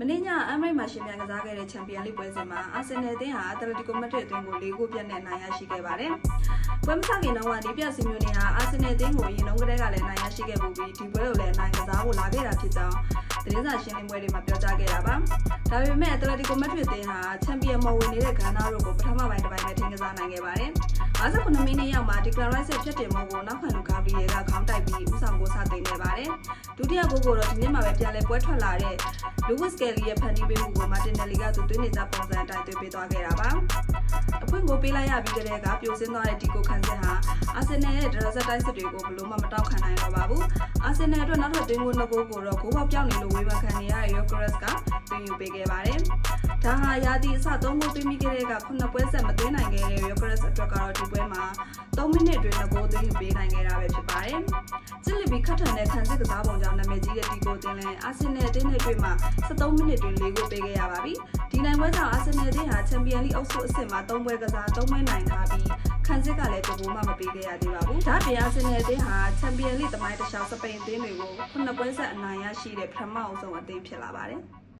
မနေ့ညအမ်ရိတ်မှာရှင်ပြိုင်ကစားခဲ့တဲ့ချန်ပီယံလိပွဲစဉ်မှာအာဆင်နယ်အသင်းဟာအက်တလက်တီကိုမက်ဒရစ်အသင်းကို၄ဂိုးပြတ်နဲ့နိုင်ရရှိခဲ့ပါတယ်။ပွဲမစခင်တော့ကဒီပြစီမျိုးနေဟာအာဆင်နယ်အသင်းကိုရင်လုံးကလေးကလည်းနိုင်ရရှိခဲ့ပူပြီးဒီပွဲကိုလည်းနိုင်ကစားဖို့လာခဲ့တာဖြစ်ကြောင်းသတင်းစာရှင်းလင်းပွဲတွေမှာပြောကြားခဲ့တာပါ။ဒါပေမဲ့အက်တလက်တီကိုမက်ဒရစ်အသင်းဟာချန်ပီယံမဝင်နေတဲ့ဂါနာတို့ကိုပထမပိုင်းတစ်ပိုင်းနဲ့ထိန်းကစားနိုင်ခဲ့ပါတယ်။59မိနစ်ရောက်မှာဒီကလရိုက်ဆက်ဖြတ်တင်မှုကိုနောက်ခံလူကာဗီယေကခေါင်းတိုက်ပြီးဥဆောင်ကိုစတင် ခဲ့ပါတယ်။ဒုတိယဂိုးကိုတော့ဒီနေ့မှာပဲပြန်လဲပွဲထွက်လာတဲ့လူဝစ်ကယ်လီရဲ့ဖန်တီးပေးမှုကိုမာတင်နယ်လီကသူသွင်းနေကြပုံစံအတိုင်းသွင်းပေးသွားခဲ့တာပါ။အဖွင့်ကိုပေးလိုက်ရပြီးတဲ့ကပြိုစင်းသွားတဲ့ဒီကိုခန်းစစ်ဟာအာဆင်နယ်ရဲ့ဒရဇက်တိုက်စစ်တွေကိုဘလို့မှမတောက်ခံနိုင်တော့ပါဘူး။အာဆင်နယ်အတွက်နောက်ထပ်သွင်းကိုနှစ်ကိုကိုတော့ဂိုးပေါက်ပြောင်းနေလို့ဝေဖန်ခံနေရတဲ့ Yokeres ကသွင်းယူပေးခဲ့ပါတယ်။ဒါဟာရာသီအစ၃ဂိုးသွင်းပြီးခဲ့တဲ့ကခုနှစ်ပွဲဆက်မသွင်းနိုင်ခဲ့တဲ့ Yokeres အတွက်ကတော့ဒီပွဲမှာ3မိနစ်အတွင်းနှစ်ဂိုးသွင်းယူပေးနိုင်ခဲ့တာပဲဖြစ်ပါတယ်။စစ်လီဘီခတ်ထန်တဲ့ခံစစ်ကစားပုံကြောင့်နာမည်ကြီးတဲ့ဒီကိုတင်လဲအာဆင်နယ်အသင်းနဲ့တွေ့မှာ73မိနစ်တွင်၄ဂိုးပေးခဲ့ရပါပြီ။ဒီနိုင်ပွဲကြောင့်အာဆင်နယ်အသင်းဟာချန်ပီယံလိအုပ်စုအဆင့်မှာ3ပွဲကစား3ပွဲနိုင်ထားပြီးခံစစ်ကလည်းတကူမှမပေးခဲ့ရသေးပါဘူး။ဒါ့ပြင်အာဆင်နယ်အသင်းဟာချန်ပီယံလိသမိုင်းတစ်လျှောက်စပိန်အသင်းတွေကို9ပွဲဆက်အနိုင်ရရှိတဲ့ပထမအဆုံးအသင်းဖြစ်လာပါတယ်။